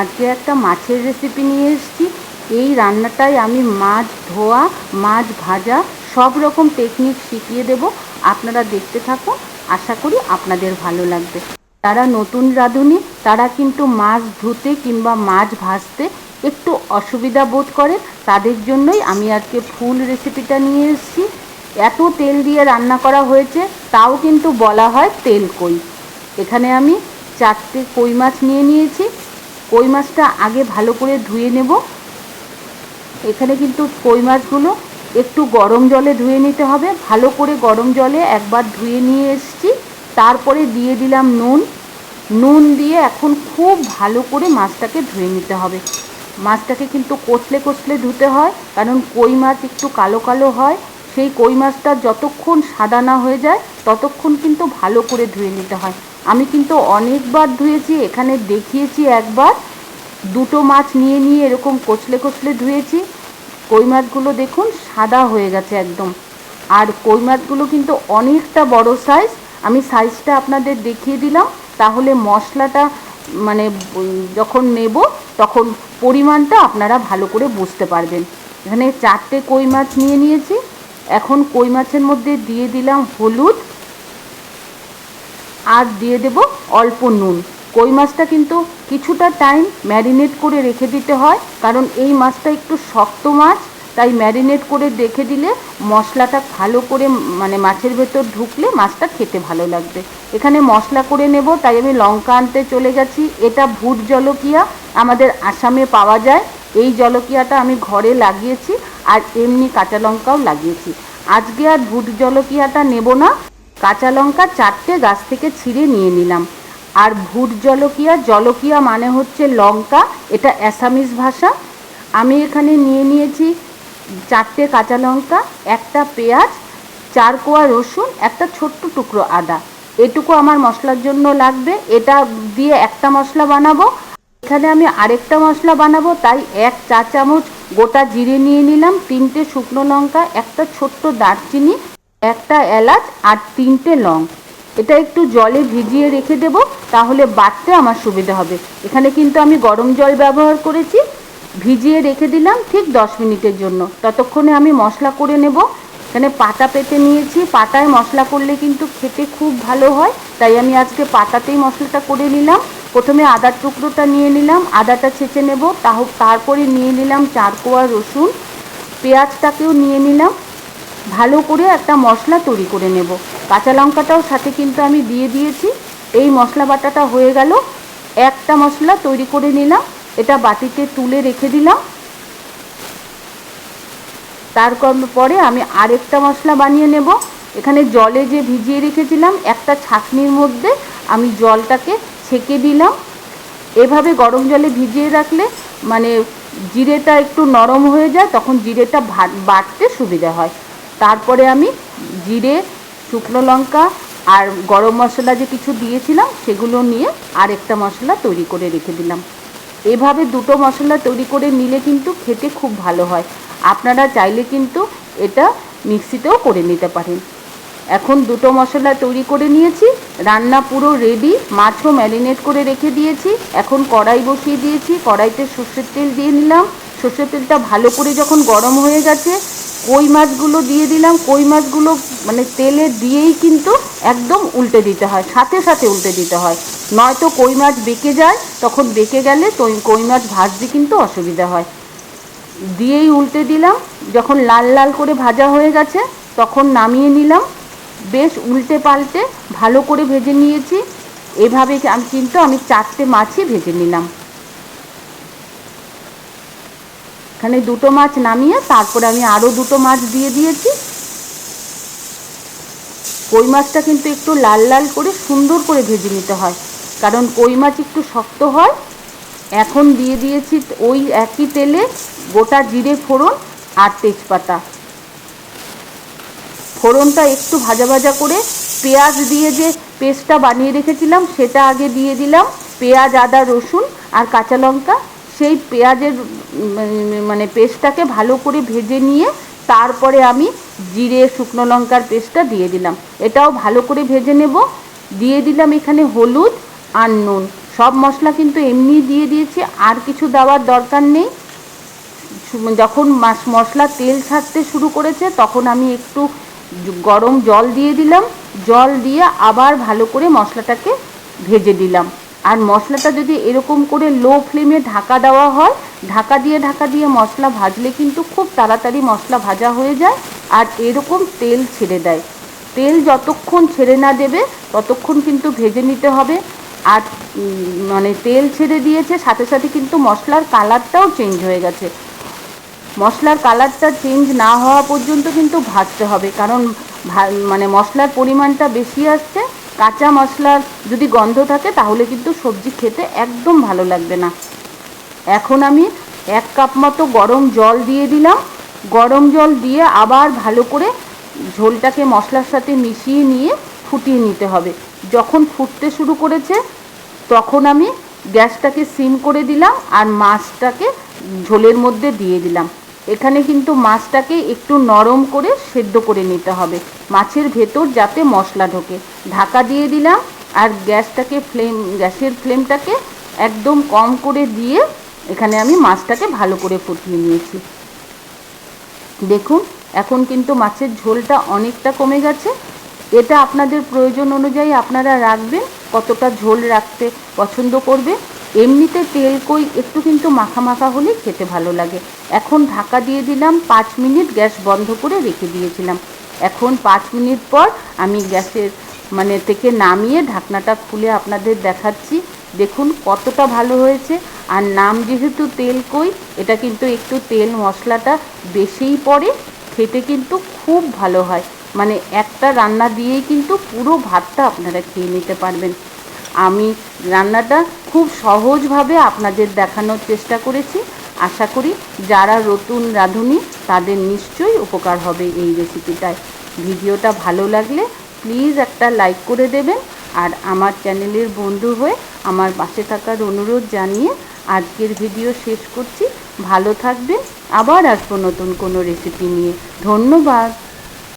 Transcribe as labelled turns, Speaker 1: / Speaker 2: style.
Speaker 1: আজকে একটা মাছের রেসিপি নিয়ে এসেছি। এই রান্নাটায় আমি মাছ ধোয়া, মাছ ভাজা, সব রকম টেকনিক শিখিয়ে দেব। আপনারা দেখতে থাকুন। আশা করি আপনাদের ভালো লাগবে। যারা নতুন রাঁধুনি, তারা কিন্তু মাছ ধুতে কিংবা মাছ ভাজতে একটু অসুবিধা বোধ করেন। তাদের জন্যই আমি আজকে ফুল রেসিপিটা নিয়ে এসেছি। এত তেল দিয়ে রান্না করা হয়েছে, তাও কিন্তু বলা হয় তেল কই। এখানে আমি চারটে কই মাছ নিয়ে নিয়েছি। কই মাছটা আগে ভালো করে ধুয়ে নেব। এখানে কিন্তু কই মাছগুলো একটু গরম জলে ধুয়ে নিতে হবে। ভালো করে গরম জলে একবার ধুয়ে নিয়ে এসেছি। তারপরে দিয়ে দিলাম নুন। নুন দিয়ে এখন খুব ভালো করে মাছটাকে ধুয়ে নিতে হবে। মাছটাকে কিন্তু কচলে কচলে ধুতে হয়, কারণ কই মাছ একটু কালো কালো হয়। সেই কই মাছটা যতক্ষণ সাদা না হয়ে যায়, ততক্ষণ কিন্তু ভালো করে ধুয়ে নিতে হয়। আমি কিন্তু অনেকবার ধুয়েছি, এখানে দেখিয়েছি একবার। দুটো মাছ নিয়ে নিয়ে এরকম কচলে কচলে ধুয়েছি। কই মাছগুলো দেখুন সাদা হয়ে গেছে একদম। আর কই মাছগুলো কিন্তু অনেকটা বড় সাইজ আমি সাইজটা আপনাদের দেখিয়ে দিলাম, তাহলে মশলাটা মানে যখন নেব, তখন পরিমাণটা আপনারা ভালো করে বুঝতে পারবেন। এখানে চারটে কই মাছ নিয়ে নিয়েছি। এখন কই মাছের মধ্যে দিয়ে দিলাম হলুদ আর দিয়ে দেব অল্প নুন। কই মাছটা কিন্তু কিছুটা টাইম ম্যারিনেট করে রেখে দিতে হয়, কারণ এই মাছটা একটু শক্ত মাছ, তাই ম্যারিনেট করে রেখে দিলে মশলাটা ভালো করে মানে মাছের ভেতর ঢুকলে মাছটা খেতে ভালো লাগবে। এখানে মশলা করে নেব, তাই আমি লঙ্কা আনতে চলে গেছি। এটা ভুট জলকিয়া, আমাদের আসামে পাওয়া যায়। এই জলকিয়াটা আমি ঘরে লাগিয়েছি আর এমনি কাঁচা লঙ্কাও লাগিয়েছি। আজকে আর ভুট জলকিয়াটা নেব না। কাঁচা লঙ্কা চারটে গাছ থেকে ছিঁড়ে নিয়ে নিলাম। আর ভুট জলকিয়া জলকিয়া মানে হচ্ছে লঙ্কা, এটা অ্যাসামিস ভাষা। আমি এখানে নিয়ে নিয়েছি চারটে কাঁচা লঙ্কা, একটা পেঁয়াজ, চার কোয়া রসুন, একটা ছোট্ট টুকরো আদা। এটুকু আমার মশলার জন্য লাগবে। এটা দিয়ে একটা মশলা বানাবো এখানে আমি আরেকটা মশলা বানাবো, তাই এক চা চামচ গোটা জিরে নিয়ে নিলাম, তিনটে শুকনো লঙ্কা, একটা ছোট্ট দারচিনি, একটা এলাচ আর তিনটে লং। এটা একটু জলে ভিজিয়ে রেখে দেব, তাহলে বাটতে আমার সুবিধা হবে। এখানে কিন্তু আমি গরম জল ব্যবহার করেছি, ভিজিয়ে রেখে দিলাম ঠিক দশ মিনিটের জন্য। ততক্ষণে আমি মশলা করে নেব। এখানে পাতা পেতে নিয়েছি, পাতায় মশলা করলে কিন্তু খেতে খুব ভালো হয়, তাই আমি আজকে পাতাতেই মশলাটা করে নিলাম। প্রথমে আদার টুকরোটা নিয়ে নিলাম, আদাটা ছেঁচে নেব তারপরে নিয়ে নিলাম চার কোয়া রসুন, পেঁয়াজটাকেও নিয়ে নিলাম, ভালো করে একটা মশলা তৈরি করে নেব। কাঁচা লঙ্কাটাও সাথে কিন্তু আমি দিয়ে দিয়েছি, এই মশলা বাটাটা হয়ে গেল, একটা মশলা তৈরি করে নিলাম, এটা বাটিতে তুলে রেখে দিলাম। তারপরে আমি আরেকটা মশলা বানিয়ে নেব, এখানে জলে যে ভিজিয়ে রেখেছিলাম, একটা ছাঁকনির মধ্যে আমি জলটাকে ছেঁকে দিলাম। এভাবে গরম জলে ভিজিয়ে রাখলে মানে জিরেটা একটু নরম হয়ে যায়, তখন জিরেটা বাটতে সুবিধা হয়। তারপরে আমি জিরে, শুকনো লঙ্কা আর গরম মশলা যে কিছু দিয়েছিলাম, সেগুলো নিয়ে আরেকটা মশলা তৈরি করে রেখে দিলাম। এভাবে দুটো মশলা তৈরি করে নিলে কিন্তু খেতে খুব ভালো হয়। আপনারা চাইলে কিন্তু এটা মিক্সিতেও করে নিতে পারেন। এখন দুটো মশলা তৈরি করে নিয়েছি। রান্না পুরো রেডি মাছও ম্যারিনেট করে রেখে দিয়েছি। এখন কড়াই বসিয়ে দিয়েছি। কড়াইতে সর্ষের তেল দিয়ে নিলাম। সর্ষের তেলটা ভালো করে যখন গরম হয়ে গেছে, কই মাছগুলো দিয়ে দিলাম। কই মাছগুলো মানে তেলে দিয়েই কিন্তু একদম উল্টে দিতে হয়, সাথে সাথে উল্টে দিতে হয়। নয়তো কই মাছ বেঁকে যায়, তখন বেঁকে গেলে তো কই মাছ ভাজতে কিন্তু অসুবিধা হয়। দিয়েই উল্টে দিলাম। যখন লাল লাল করে ভাজা হয়ে গেছে, তখন নামিয়ে নিলাম। বেশ উল্টে পাল্টে ভালো করে ভেজে নিয়েছি। এভাবে আমি কিন্তু আমি চারটে মাছই ভেজে নিলাম। এখানে দুটো মাছ নামিয়ে তারপরে আমি আরও দুটো মাছ দিয়ে দিয়েছি। কই মাছটা কিন্তু একটু লাল লাল করে সুন্দর করে ভেজে নিতে হয়, কারণ কই মাছ একটু শক্ত হয়। এখন দিয়ে দিয়েছি ওই একই তেলে গোটা জিরে ফোড়ন আর তেজপাতা। ফোড়নটা একটু ভাজা ভাজা করে পেঁয়াজ দিয়ে যে পেস্টটা বানিয়ে রেখেছিলাম, সেটা আগে দিয়ে দিলাম, পেঁয়াজ, আদা, রসুন আর কাঁচা লঙ্কা। সেই পেঁয়াজের মানে পেস্টটাকে ভালো করে ভেজে নিয়ে তারপরে আমি জিরে, শুকনো লঙ্কার পেস্টটা দিয়ে দিলাম। এটাও ভালো করে ভেজে নেব। দিয়ে দিলাম এখানে হলুদ আর নুন। সব মশলা কিন্তু এমনি দিয়ে দিয়েছি, আর কিছু দেওয়ার দরকার নেই। যখন মশলা তেল ছাড়তে শুরু করেছে, তখন আমি একটু গরম জল দিয়ে দিলাম। জল দিয়ে আবার ভালো করে মশলাটাকে ভেজে দিলাম আর মশলাটা যদি এরকম করে লো ফ্লেমে ঢাকা দেওয়া হয়, ঢাকা দিয়ে ঢাকা দিয়ে মশলা ভাজলে কিন্তু খুব তাড়াতাড়ি মশলা ভাজা হয়ে যায় আর এরকম তেল ছেড়ে দেয়। তেল যতক্ষণ ছেড়ে না দেবে, ততক্ষণ কিন্তু ভেজে নিতে হবে। আর মানে তেল ছেড়ে দিয়েছে, সাথে সাথে কিন্তু মশলার কালারটাও চেঞ্জ হয়ে গেছে। মশলার কালারটা চেঞ্জ না হওয়া পর্যন্ত কিন্তু ভাজতে হবে, কারণ মানে মশলার পরিমাণটা বেশি আসছে, কাঁচা মশলার যদি গন্ধ থাকে তাহলে কিন্তু সবজি খেতে একদম ভালো লাগবে না। এখন আমি এক কাপ মতো গরম জল দিয়ে দিলাম। গরম জল দিয়ে আবার ভালো করে ঝোলটাকে মশলার সাথে মিশিয়ে নিয়ে ফুটিয়ে নিতে হবে। যখন ফুটতে শুরু করেছে, তখন আমি গ্যাসটাকে সিম করে দিলাম আর মাছটাকে ঝোলের মধ্যে দিয়ে দিলাম। এখানে কিন্তু মাছটাকে একটু নরম করে সেদ্ধ করে নিতে হবে। মাছের ভেতর যাতে মশলা ঢোকে। ঢাকা দিয়ে দিলাম আর গ্যাসটাকে ফ্লেম গ্যাসের ফ্লেমটাকে একদম কম করে দিয়ে এখানে আমি মাছটাকে ভালো করে ফুটিয়ে নিয়েছি। দেখুন, এখন কিন্তু মাছের ঝোলটা অনেকটা কমে গেছে। এটা আপনাদের প্রয়োজন অনুযায়ী আপনারা রাখবেন, কতটা ঝোল রাখতে পছন্দ করবে। এমনিতে তেল কই একটু কিন্তু মাখা মাখা হলে খেতে ভালো লাগে। এখন ঢাকা দিয়ে দিলাম পাঁচ মিনিট, গ্যাস বন্ধ করে রেখে দিয়েছিলাম। এখন পাঁচ মিনিট পর আমি গ্যাসের মানে থেকে নামিয়ে ঢাকনাটা খুলে আপনাদের দেখাচ্ছি। দেখুন কতটা ভালো হয়েছে। আর নাম যেহেতু তেল কই, এটা কিন্তু একটু তেল মশলাটা বেশিই পড়ে, খেতে কিন্তু খুব ভালো হয়। মানে একটা রান্না দিয়েই কিন্তু পুরো ভাতটা আপনারা খেয়ে নিতে পারবেন। আমি রান্নাটা খুব সহজভাবে আপনাদের দেখানোর চেষ্টা করেছি। আশা করি যারা নতুন রাঁধুনি, তাদের নিশ্চয়ই উপকার হবে এই রেসিপিটায়। ভিডিওটা ভালো লাগলে প্লিজ একটা লাইক করে দেবেন আর আমার চ্যানেলের বন্ধু হয়ে আমার পাশে থাকার অনুরোধ জানিয়ে আজকের ভিডিও শেষ করছি। ভালো থাকবেন। আবার আসব নতুন কোনো রেসিপি নিয়ে। ধন্যবাদ।